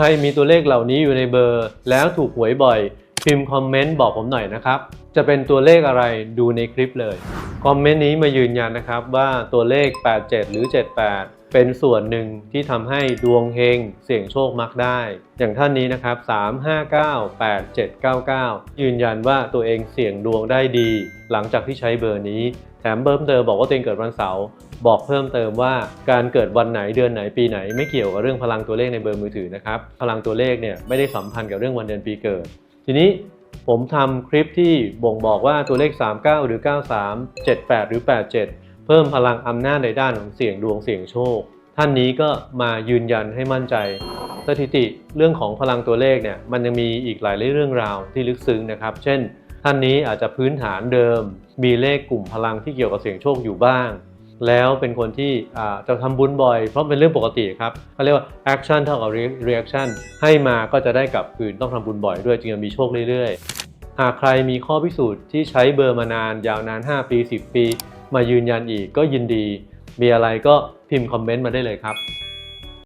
ใครมีตัวเลขเหล่านี้อยู่ในเบอร์ แล้วถูกหวยบ่อย พิมพ์คอมเมนต์บอกผมหน่อยนะครับ จะเป็นตัวเลขอะไรดูในคลิปเลย คอมเมนต์นี้มายืนยันนะครับว่าตัวเลข 87 หรือ 78 เป็นส่วนหนึ่งที่ทำให้ดวงเฮงเสี่ยงโชคมักได้ อย่างท่านนี้นะครับ 359 8799 ยืนยันว่าตัวเองเสี่ยงดวงได้ดี หลังจากที่ใช้เบอร์นี้ แถมเพิ่มเติมบอกว่าตัวเองเกิดวันเสาร์บอกเพิ่มเติมว่าการเกิดวันไหนเดือนไหนปีไหน ไม่เกี่ยวกับเรื่องพลังตัวเลขในเบอร์มือถือนะครับ พลังตัวเลขเนี่ยไม่ได้สัมพันธ์กับเรื่องวันเดือนปีเกิด ทีนี้ผมทำคลิปที่บ่งบอกว่าตัวเลข 39 หรือ 93 78 หรือ 87 เพิ่มพลังอำนาจในด้านของเสี่ยงดวงเสี่ยงโชค ท่านนี้ก็มายืนยันให้มั่นใจ สถิติเรื่องของพลังตัวเลขเนี่ยมันยังมีอีกหลายเรื่องราวที่ลึกซึ้งนะครับ เช่น ท่านนี้อาจจะพื้นฐานเดิม มีเลขกลุ่มพลังที่เกี่ยวกับเสี่ยงโชคอยู่บ้าง แล้วเป็นคนที่จะทำบุญบ่อย เพราะเป็นเรื่องปกติครับเขาเรียกว่า action เท่ากับ reaction ให้มาก็จะได้กลับคืนต้องทำบุญบ่อยด้วยจึงจะมีโชคเรื่อยๆหากใครมีข้อพิสูจน์ที่ใช้เบอร์มานานยาวนาน 5 ปี 10 ปี มายืนยันอีกก็ยินดี มีอะไรก็พิมพ์คอมเมนต์มาได้เลยครับ